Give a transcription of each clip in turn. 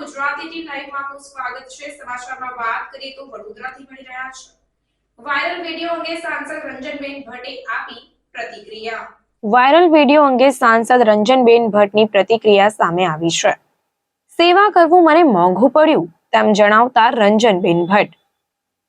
Gujarati TV લાઈવમાં આપનું સ્વાગત છે. સમાચારમાં વાત કરીએ તો વડોદરાથી મળી રહ્યા છે. વાયરલ વીડિયો અંગે સાંસદ રંજનબેન ભટ્ટે આપી પ્રતિક્રિયા. વાયરલ વીડિયો અંગે સાંસદ રંજનબેન ભટ્ટની પ્રતિક્રિયા સામે આવી છે. સેવા કરવું મને મોંઘું પડ્યું, તેમ જણાવતા રંજનબેન ભટ્ટ.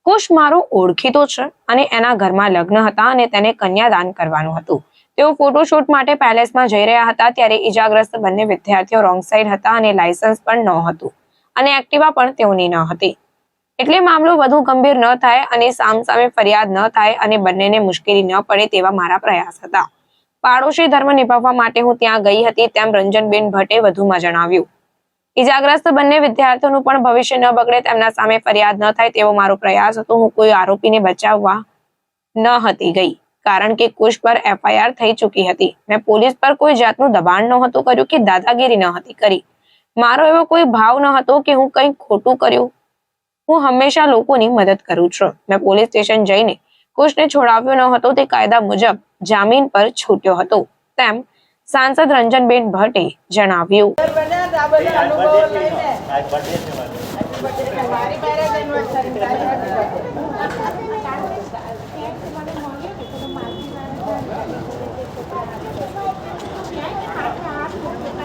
કુશ મારો ઓળખીતો છે અને એના ઘરમાં લગ્ન હતા અને તેને કન્યાદાન કરવાનું હતું. તેઓ ફોટોશૂટ માટે પેલેસમાં જઈ રહ્યા હતા ત્યારે ઈજાગ્રસ્ત બંને વિદ્યાર્થીઓ રોંગ સાઈડ હતા અને લાયસન્સ પણ ન હતું અને એક્ટિવા પણ તેઓની ન હતી. એટલે મામલો વધુ ગંભીર ન થાય અને સામસામે ફરિયાદ ન થાય અને બંનેને મુશ્કેલી ન પડે તેવા મારા પ્રયાસ હતા. પાડોશી ધર્મ નિભાવવા માટે હું ત્યાં ગઈ હતી તેમ રંજનબેન ભટ્ટે વધુમાં જણાવ્યું. ઈજાગ્રસ્ત બંને વિદ્યાર્થીઓનું પણ ભવિષ્ય ન બગડે તેમના સામે ફરિયાદ ન થાય તેવો મારો પ્રયાસ હતો. હું કોઈ આરોપીને બચાવવા ન હતી ગઈ. કારણ કે કુશ પર એફઆઈઆર થઈ ચૂકી હતી મેં પોલીસ પર કોઈ જાતનું દબાણ નહોતું કર્યું કે દાદાગીરી ન હતી કરી. મારો એવો કોઈ ભાવ ન હતો કે હું કંઈક ખોટું કર્યું. હું હંમેશા લોકોની મદદ કરું છું. મેં પોલીસ સ્ટેશન જઈને કુશને છોડાવ્યો ન હતો તે કાયદા મુજબ જામીન પર છૂટ્યો હતો તેમ સાંસદ રંજનબેન ભટ્ટે જણાવ્યું. મારી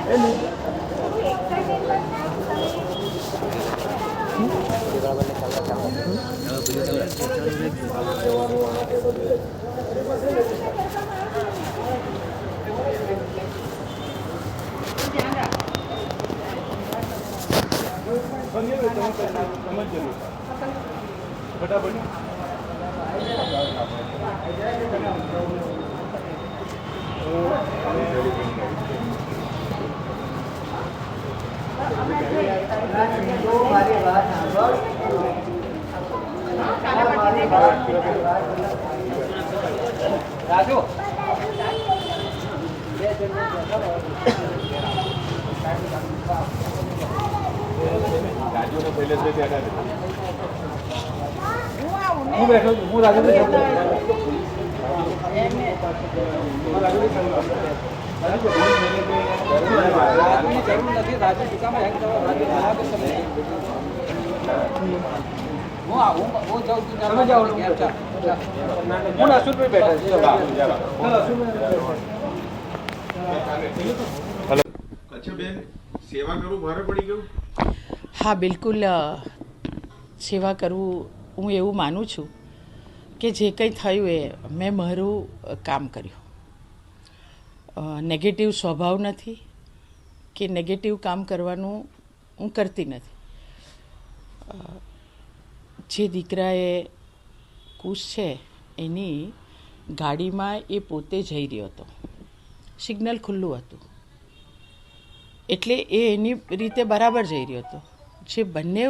હું બેઠો છું હું રાજુ. રાજુની જરૂર નથી રાજુ દુકાનમાં હેંગ કરવા રાજુ તમે હું, બિલકુલ સેવા કરવું હું એવું માનું છું કે જે કંઈ થયું એ મેં મારું કામ કર્યું. નેગેટિવ સ્વભાવ નથી કે નેગેટિવ કામ કરવાનું હું કરતી નથી. જે દીકરાએ કુશ છે, એની ગાડીમાં એ પોતે જઈ રહ્યો હતો. સિગ્નલ ખુલ્લું હતું. એટલે એ એની રીતે બરાબર જઈ રહ્યો હતો. જે બંને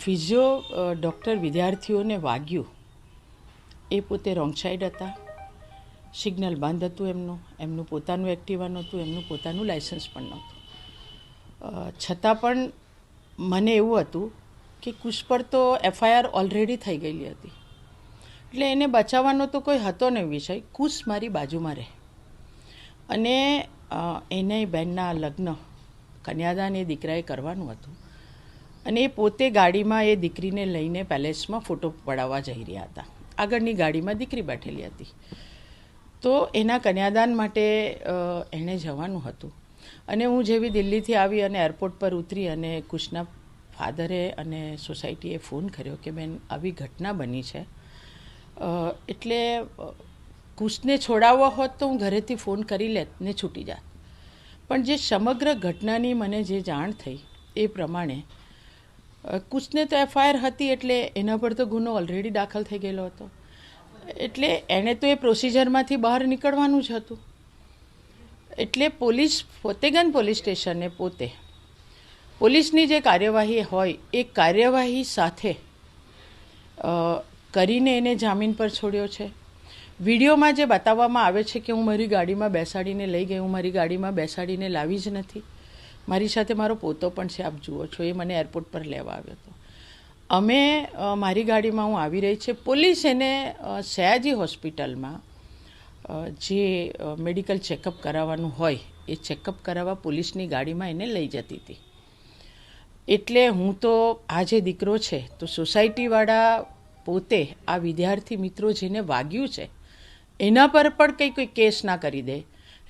ફિઝિયો ડૉક્ટર વિદ્યાર્થીઓને વાગ્યું. એ પોતે રોંગ સાઈડ હતા. સિગ્નલ બંધ હતું એમનું એમનું પોતાનું એક્ટિવા નહોતું એમનું પોતાનું લાઇસન્સ પણ નહોતું. છતાં પણ મને એવું હતું કે કુશ પર તો એફઆઈઆર ઓલરેડી થઈ ગયેલી હતી. એટલે એને બચાવવાનો તો કોઈ હતો નહીં વિષય, કુશ મારી બાજુમાં રહે. અને એને બહેનના લગ્ન, કન્યાદાન એ દીકરાએ કરવાનું હતું. અને એ પોતે ગાડીમાં એ દીકરીને લઈને પેલેસમાં ફોટો પડાવવા જઈ રહ્યા હતા. આગળની ગાડીમાં દીકરી બેઠેલી હતી. તો એના કન્યાદાન માટે એણે જવાનું હતું. અને હું જેવી દિલ્હીથી આવી અને એરપોર્ટ પર ઉતરી અને કુશના ફાધરે અને સોસાયટીએ ફોન કર્યો કે બેન, આવી ઘટના બની છે. એટલે કુશને છોડાવવો હોત તો હું ઘરેથી ફોન કરી લેત ને છૂટી જાત. પણ જે સમગ્ર ઘટનાની મને જે જાણ થઈ એ પ્રમાણે કુશને તો એફઆઈઆર હતી એટલે એના પર તો ગુનો ઓલરેડી દાખલ થઈ ગયેલો હતો. એટલે એણે તો એ પ્રોસિજરમાંથી બહાર નીકળવાનું જ હતું. એટલે પોલીસ ફોતેગન પોલીસ સ્ટેશને પોતે પોલીસની જે કાર્યવાહી હોય, એ કાર્યવાહી સાથે કરીને એને જામીન પર છોડ્યો છે. વિડીયોમાં જે બતાવવામાં આવે છે કે હું મારી ગાડીમાં બેસાડીને લઈ ગઈ, હું મારી ગાડીમાં બેસાડીને લાવી જ નથી. મારી સાથે મારો પોતો પણ છે, આપ જુઓ છો, એ મને એરપોર્ટ પર લેવા આવ્યો હતો. અમે મારી ગાડીમાં હું આવી રહી છે. પોલીસ એને સયાજી હોસ્પિટલમાં જે મેડિકલ ચેકઅપ કરાવવાનું હોય, એ ચેકઅપ કરાવવા પોલીસની ગાડીમાં એને લઈ જતી હતી. એટલે હું તો, આ જે દીકરો છે, તો સોસાયટીવાળા પોતે, આ વિદ્યાર્થી મિત્રો જેને વાગ્યું છે, એના પર પણ કંઈ કોઈ કેસ ના કરી દે.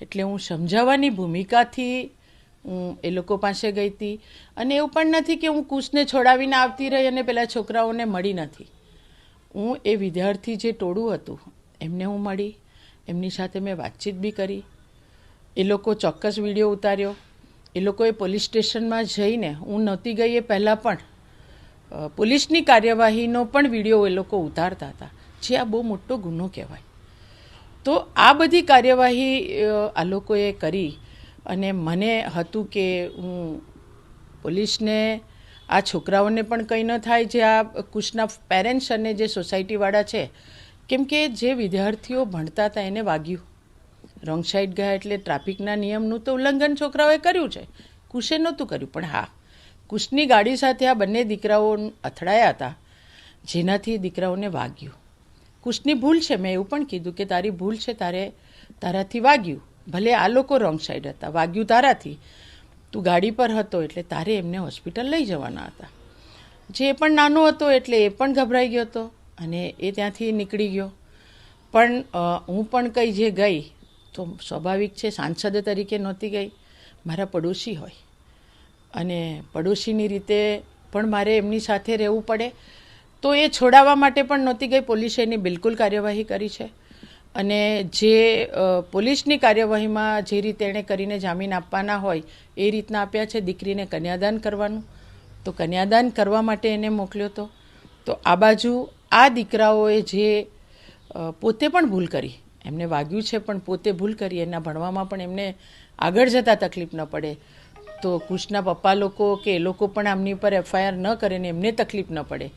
એટલે હું સમજાવવાની ભૂમિકાથી હું એ લોકો પાસે ગઈ હતી. અને એવું પણ નથી કે હું કુશને છોડાવીને આવતી રહી અને પેલા છોકરાઓને મળી નથી. હું એ વિદ્યાર્થી જે ટોળું હતું, એમને હું મળી. એમની સાથે મેં વાતચીત બી કરી. એ લોકો ચોક્કસ વીડિયો ઉતાર્યો. એ લોકોએ પોલીસ સ્ટેશનમાં જઈને, હું નહોતી ગઈ એ પહેલાં પણ પોલીસની કાર્યવાહીનો પણ વીડિયો એ લોકો ઉતારતા હતા. જે આ બહુ મોટો ગુનો કહેવાય. તો આ બધી કાર્યવાહી આ લોકોએ કરી. અને મને હતું કે હું પોલીસને, આ છોકરાઓને પણ કંઈ ન થાય જે આ કુશના પેરેન્ટ્સ અને જે સોસાયટીવાળા છે, કેમ કે જે વિદ્યાર્થીઓ ભણતા હતા એને વાગ્યું. રોંગ સાઈડ ગયા એટલે ટ્રાફિકના નિયમનું તો ઉલ્લંઘન છોકરાઓએ કર્યું છે. કુશે નહોતું કર્યું, પણ હા. કુશની ગાડી સાથે આ બંને દીકરાઓ અથડાયા હતા, જેનાથી દીકરાઓને વાગ્યું. કુશની ભૂલ છે, મેં એવું પણ કીધું કે તારી ભૂલ છે, તારે તારાથી વાગ્યું. ભલે આ લોકો રોંગ સાઈડ હતા. વાગ્યું તારાથી. તું ગાડી પર હતો એટલે તારે એમને હોસ્પિટલ લઈ જવાના હતા. જે પણ નાનો હતો એટલે એ પણ ગભરાઈ ગયો હતો અને એ ત્યાંથી નીકળી ગયો. પણ હું પણ કંઈ જે ગઈ તો સ્વાભાવિક છે સાંસદ તરીકે નહોતી ગઈ. મારા પડોશી હોય. અને પડોશીની રીતે પણ મારે એમની સાથે રહેવું પડે. તો એ છોડાવવા માટે પણ નહોતી ગઈ. પોલીસે એની બિલકુલ કાર્યવાહી કરી છે. અને જે પોલીસની કાર્યવાહીમાં જે રીતે એણે કરીને જામીન આપવાના હોય, એ રીતના આપ્યા છે દીકરીને કન્યાદાન કરવાનું. તો કન્યાદાન કરવા માટે એને મોકલ્યો હતો તો આ બાજુ આ દીકરાઓએ જે પોતે પણ ભૂલ કરી. એમને વાગ્યું છે પણ પોતે ભૂલ કરી. એના ભણવામાં પણ એમને આગળ જતાં તકલીફ ન પડે. તો કુશના પપ્પા લોકો કે એ લોકો પણ આમની પર એફઆઈઆર ન કરે ને એમને તકલીફ ન પડે.